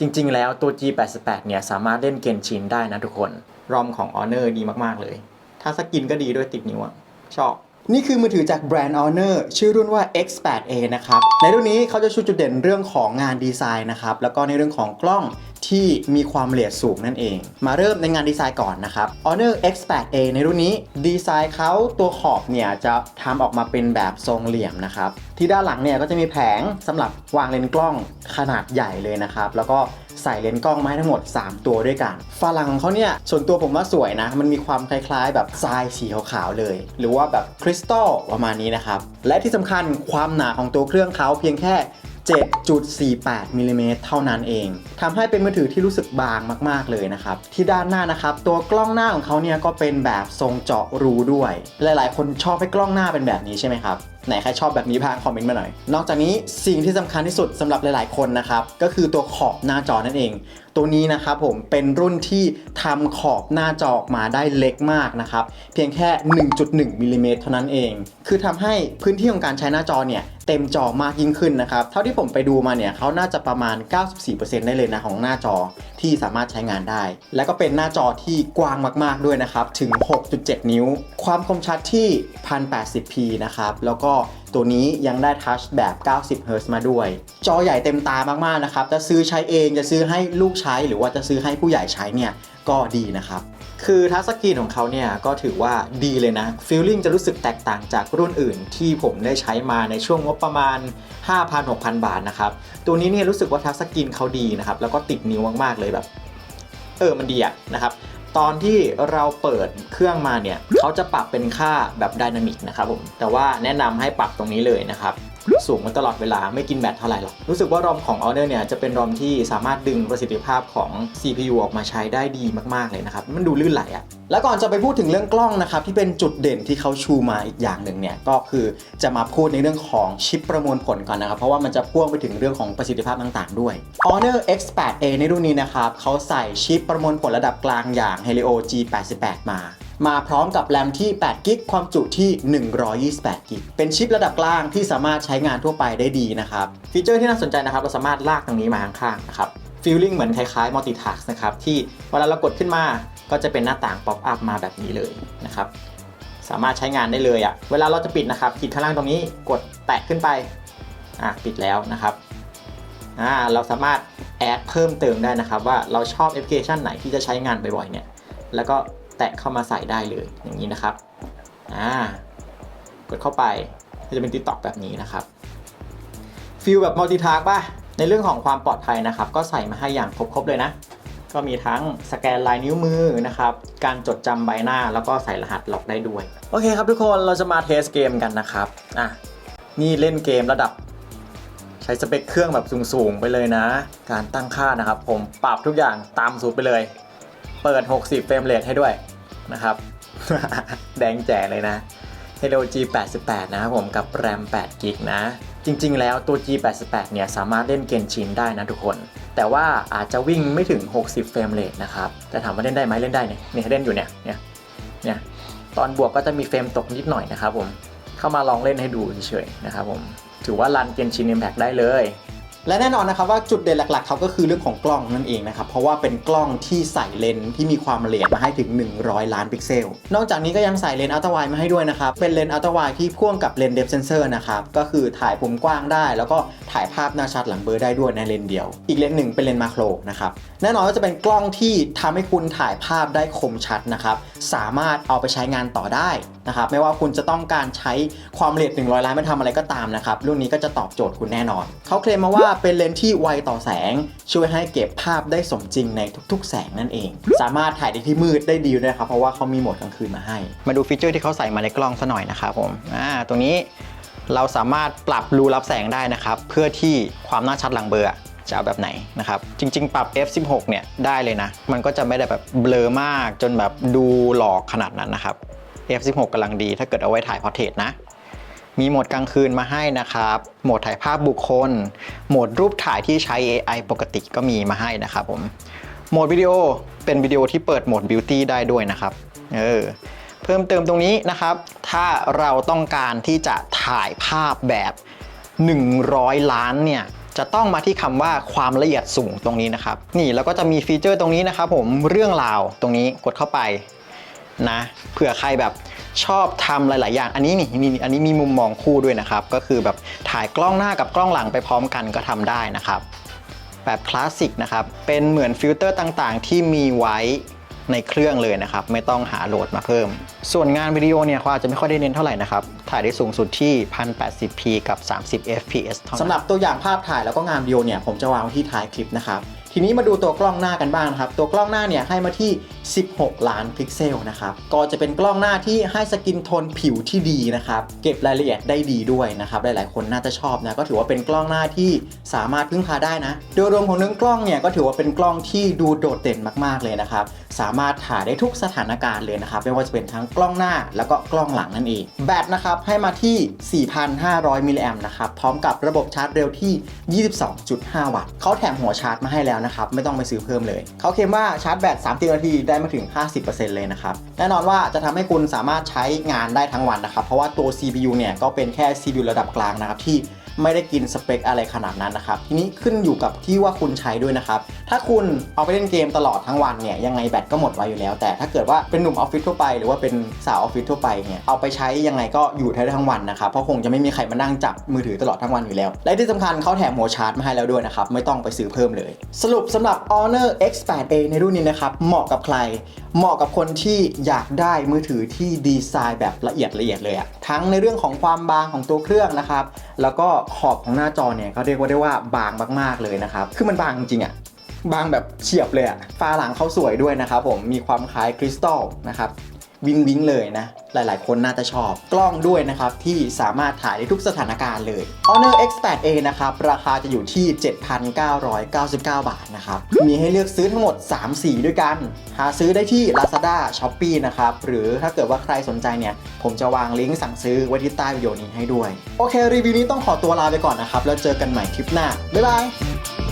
จริง ๆ แล้วตัว G88 เนี่ยสามารถเล่นเกนชินได้นะทุกคน รอมของ Honor ดีมากๆเลย ถ้าสกินก็ดีด้วยติดนิ้วอะชอบ นี่คือมือถือจากแบรนด์ Honor ชื่อรุ่นว่า X8A นะครับ ในรุ่นนี้เขาจะชูจุดเด่นเรื่องของงานดีไซน์นะครับ แล้วก็ในเรื่องของกล้อง ที่มีความละเอียดสูงนั่นเอง มาเริ่มในงานดีไซน์ก่อนนะครับ Honor X8A ในรุ่นนี้ดีไซน์เขาตัวขอบเนี่ยจะทำออกมาเป็นแบบทรงเหลี่ยมนะครับ ที่ด้านหลังเนี่ยก็จะมีแผงสำหรับวางเลนส์กล้องขนาดใหญ่เลยนะครับ แล้วก็ใส่เลนส์กล้องมาให้ทั้งหมด 3 ตัวด้วยกันฝาหลังของเขาเนี่ย ส่วนตัวผมว่าสวยนะ มันมีความคล้ายๆ แบบทรายสีขาวๆเลย หรือว่าแบบคริสตัลประมาณนี้นะครับ และที่สำคัญความหนาของตัวเครื่องเขาเพียงแค่ 7.48มิลลิเมตรเท่านั้นเองทำให้เป็นมือถือที่รู้สึกบางมาก ๆ เลยนะครับ ที่ด้านหน้านะครับ ตัวกล้องหน้าของเขาเนี่ยก็เป็นแบบทรงเจาะรูด้วย หลาย ๆ คนชอบให้กล้องหน้าเป็นแบบนี้ใช่ไหมครับไหนใครชอบแบบนี้บ้างคอมเมนต์มาหน่อย นอกจากนี้สิ่งที่สำคัญที่สุดสำหรับหลาย ๆ คนนะครับ ก็คือตัวขอบหน้าจอนั่นเอง ตัวนี้นะครับผมเป็นรุ่นที่ทำขอบหน้าจอออกมาได้เล็กมากนะครับเพียงแค่ 1.1มิลลิเมตรเท่านั้นเอง คือทำให้พื้นที่ของการใช้หน้าจอเนี่ยเต็มจอมากยิ่งขึ้นนะครับ เท่าที่ผมไปดูมาเนี่ยเขาน่าจะประมาณ 94%ได้เลยนะของหน้าจอที่สามารถใช้งานได้ และก็เป็นหน้าจอที่กว้างมากๆด้วยนะครับ ถึง 6.7 นิ้ว ความคมชัดที่ 1080p นะครับ แล้วก็ ตัวนี้ยังได้ทัชแบบ90 Hz มาด้วย จอใหญ่เต็มตามากๆนะครับ จะซื้อใช้เองจะซื้อให้ลูกใช้ หรือว่าจะซื้อให้ผู้ใหญ่ใช้เนี่ยก็ดีนะครับ คือทัชสกรีนของเขาเนี่ยก็ถือว่าดีเลยนะฟีลลิ่งจะรู้สึกแตกต่างจากรุ่นอื่น ที่ผมได้ใช้มาในช่วงงบประมาณ 5,000-6,000 บาทนะครับ ตัวนี้เนี่ยรู้สึกว่าทัชสกรีนเขาดีนะครับ แล้วก็ติดนิ้วมากๆเลยแบบ เออมันดีอะนะครับ ตอนที่เราเปิดเครื่องมาเนี่ยเขาจะปรับเป็นค่าแบบไดนามิกนะครับผมแต่ว่าแนะนำให้ปรับตรงนี้เลยนะครับ สูงมาตลอดเวลาไม่กินแบตเท่าไหร่หรอก รู้สึกว่ารอมของ Honor เนี่ยจะเป็นรอมที่สามารถดึงประสิทธิภาพของ CPU ออกมาใช้ได้ดีมากๆเลยนะครับ มันดูลื่นไหลอะแล้วก่อนจะไปพูดถึงเรื่องกล้องนะครับที่เป็นจุดเด่นที่เขาชูมาอีกอย่างหนึ่งเนี่ยก็คือจะมาพูดในเรื่องของชิปประมวลผลก่อนนะครับ เพราะว่ามันจะพ่วงไปถึงเรื่องของประสิทธิภาพต่างๆ ด้วย Honor X8A ในรุ่นนี้นะครับเขาใส่ชิปประมวลผลระดับกลางอย่าง Helio G88 มา มาพร้อมกับแรมที่ 8 กิก ความจุที่ 128 กิก เป็นชิประดับกลางที่สามารถใช้งานทั่วไปได้ดีนะครับ ฟีเจอร์ที่น่าสนใจนะครับ เราสามารถลากตรงนี้มาข้างๆนะครับฟีลลิ่งเหมือนคล้ายๆ multitask นะครับ ที่เวลาเรากดขึ้นมาก็จะเป็นหน้าต่างป๊อปอัพมาแบบนี้เลยนะครับ สามารถใช้งานได้เลยอะ่ะ เวลาเราจะปิดนะครับขีดข้างล่างตรงนี้กดแตะขึ้นไป อะปิดแล้วนะครับอ่าเราสามารถแอดเพิ่มเติมได้นะครับ ว่าเราชอบแอปพลิเคชันไหนที่จะใช้งานบ่อยๆเนี่ย แล้วก็ แตะเข้ามาใส่ได้เลยอย่างนี้นะครับอ่ากดเข้าไปก็จะเป็นติดต่อกแบบนี้นะครับฟิลแบบมัลติทาร์กป่ะในเรื่องของความปลอดภัยนะครับ ก็ใส่มาให้อย่างครบๆเลยนะ ก็มีทั้งสแกนลายนิ้วมือนะครับ การจดจำใบหน้าแล้วก็ใส่รหัสล็อกได้ด้วย โอเคครับทุกคนเราจะมาเทสเกมกันนะครับอะนี่เล่นเกมระดับ ใช้สเปคเครื่องแบบสูงๆไปเลยนะ การตั้งค่านะครับ ผมปรับทุกอย่างตามสูตรไปเลย เปิด 60 เฟรมเรทให้ด้วยนะครับ แดงแจ๋เลยนะ Helio G88 นะครับผมกับแรม8กิกนะ จริงๆ แล้วตัว G88 เนี่ยสามารถเล่นเกนชินได้นะทุกคน แต่ว่าอาจจะวิ่งไม่ถึง 60 เฟรมเรทนะครับ แต่ถามว่าเล่นได้ไหมเล่นได้เนี่ยเนี่ยเล่นอยู่เนี่ยเนี่ยเนี่ยตอนบวกก็จะมีเฟรมตกนิดหน่อยนะครับผม เข้ามาลองเล่นให้ดูเฉยๆนะครับผม ถือว่ารันเกนชิน Impact ได้เลย และแน่นอนนะครับว่าจุดเด่นหลักๆเขาก็คือเรื่องของกล้องนั่นเองนะครับ เพราะว่าเป็นกล้องที่ใส่เลนส์ที่มีความละเอียดมาให้ถึง 100 ล้านพิกเซล นอกจากนี้ก็ยังใส่เลนส์อัลตร้าไวด์มาให้ด้วยนะครับ เป็นเลนส์อัลตร้าไวด์ที่พ่วงกับเลนส์เดฟเซนเซอร์นะครับ ก็คือถ่ายมุมกว้างได้ แล้วก็ถ่ายภาพหน้าชัดหลังเบลอได้ด้วยในเลนส์เดียว อีกเลนส์หนึ่งเป็นเลนส์มาโครนะครับ แน่นอนว่าจะเป็นกล้องที่ทำให้คุณถ่ายภาพได้คมชัดนะครับ สามารถเอาไปใช้งานต่อได้นะครับ ไม่ว่าคุณจะต้องการใช้ความละเอียด 100 ล้านไม่ทำอะไรก็ตามนะครับ รุ่นนี้ก็จะตอบโจทย์คุณแน่นอน เขาเคลมมาว่าเป็นเลนส์ที่ไวต่อแสง ช่วยให้เก็บภาพได้สมจริงในทุกๆ แสงนั่นเอง สามารถถ่ายในที่มืดได้ดีด้วยครับเพราะว่าเขามีโหมดกลางคืนมาให้ มาดูฟีเจอร์ที่เขาใส่มาในกล้องซะหน่อยนะครับผมอ่าตรงนี้เราสามารถปรับรูรับแสงได้นะครับ เพื่อที่ความน่าชัดหลังเบลอจะเอาแบบไหนนะครับ จริง ๆ ปรับ f16 เนี่ยได้เลยนะ มันก็จะไม่ได้แบบเบลอมากจนแบบดูหลอกขนาดนั้นนะครับ f16 กำลังดีถ้าเกิดเอาไว้ถ่ายพอร์เทรตนะ มีโหมดกลางคืนมาให้นะครับ โหมดถ่ายภาพบุคคล โหมดรูปถ่ายที่ใช้ AI ปกติก็มีมาให้นะครับผมโหมดวิดีโอเป็นวิดีโอที่เปิดโหมด Beauty ได้ด้วยนะครับเออเพิ่มเติมตรงนี้นะครับ ถ้าเราต้องการที่จะถ่ายภาพแบบ 100 ล้านเนี่ยจะต้องมาที่คำว่าความละเอียดสูงตรงนี้นะครับ นี่แล้วก็จะมีฟีเจอร์ตรงนี้นะครับ ผมเรื่องราวตรงนี้กดเข้าไปนะเผื่อใครแบบ ชอบทำหลาย ๆ อย่าง อันนี้นี่นี่อันนี้มีมุมมองคู่ด้วยนะครับ ก็คือแบบถ่ายกล้องหน้ากับกล้องหลังไปพร้อมกันก็ทำได้นะครับ แบบคลาสสิกนะครับ เป็นเหมือนฟิลเตอร์ต่าง ๆ ที่มีไว้ในเครื่องเลยนะครับ ไม่ต้องหาโหลดมาเพิ่ม ส่วนงานวิดีโอเนี่ยเขาอาจจะไม่ค่อยได้เน้นเท่าไหร่นะครับ ถ่ายได้สูงสุดที่ 1080p กับ 30 fps เท่านั้นสำหรับตัวอย่างภาพถ่ายแล้วก็งานวิดีโอเนี่ยผมจะวางที่ท้ายคลิปนะครับ ทีนี้มาดูตัวกล้องหน้ากันบ้างนะครับ ตัวกล้องหน้าเนี่ยให้มาที่ 16 ล้านพิกเซลนะครับ ก็จะเป็นกล้องหน้าที่ให้สกินโทนผิวที่ดีนะครับ เก็บรายละเอียดได้ดีด้วยนะครับ หลายๆ คนน่าจะชอบนะ ก็ถือว่าเป็นกล้องหน้าที่สามารถพึ่งพาได้นะ โดยรวมของเนื้อกล้องเนี่ยก็ถือว่าเป็นกล้องที่ดูโดดเด่นมากๆเลยนะครับ สามารถถ่ายได้ทุกสถานการณ์เลยนะครับ ไม่ว่าจะเป็นทั้งกล้องหน้าแล้วก็กล้องหลังนั่นเอง แบตนะครับให้มาที่ 4,500 มิลลิแอมนะครับ พร้อมกับระบบชาร์จเร็วที่ 22.5 วัตต์เขาแถมหัวชาร์จมาให้แล้วนะครับไม่ต้องไปซื้อเพิ่มเลย เขาเคลมว่าชาร์จแบต 30 นาทีได้มาถึง 50%เลยนะครับแน่นอนว่าจะทำให้คุณสามารถใช้งานได้ทั้งวันนะครับเพราะว่าตัว CPU เนี่ยก็เป็นแค่ CPU ระดับกลางนะครับที่ ไม่ได้กินสเปคอะไรขนาดนั้นนะครับทีนี้ขึ้นอยู่กับที่ว่าคุณใช้ด้วยนะครับถ้าคุณเอาไปเล่นเกมตลอดทั้งวันเนี่ยยังไงแบตก็หมดไวอยู่แล้ว แต่ถ้าเกิดว่าเป็นหนุ่มออฟฟิศทั่วไปหรือว่าเป็นสาวออฟฟิศทั่วไปเนี่ยเอาไปใช้ยังไงก็อยู่ได้ทั้งวันนะครับเพราะคงจะไม่มีใครมานั่งจับมือถือตลอดทั้งวันอยู่แล้ว และที่สำคัญเขาแถมหัวชาร์จมาให้แล้วด้วยนะครับไม่ต้องไปซื้อเพิ่มเลย สรุปสำหรับ Honor X8a ในรุ่นนี้นะครับเหมาะกับใคร เหมาะกับคนที่อยากได้มือถือที่ดีไซน์แบบละเอียดละเอียดเลยอะทั้งในเรื่องของความบางของตัวเครื่องนะครับแล้วก็ขอบของหน้าจอเนี่ยเขาเรียกว่าได้ว่าบางมาก ๆเลยนะครับ คือมันบางจริงอะบางแบบเฉียบเลยอะฝาหลังเขาสวยด้วยนะครับผมมีความคล้ายคริสตัลนะครับ วิงวิงเลยนะ หลายๆ คนน่าจะชอบกล้องด้วยนะครับ ที่สามารถถ่ายได้ทุกสถานการณ์เลย Honor X8a นะครับ ราคาจะอยู่ที่ 7,999 บาทนะครับ มีให้เลือกซื้อทั้งหมด 3 สีด้วยกัน หาซื้อได้ที่ Lazada Shopee นะครับ หรือถ้าเกิดว่าใครสนใจเนี่ย ผมจะวางลิงก์สั่งซื้อไว้ที่ใต้วิดีโอนี้ให้ด้วย โอเค รีวิวนี้ต้องขอตัวลาไปก่อนนะครับ แล้วเจอกันใหม่คลิปหน้าบ๊ายบาย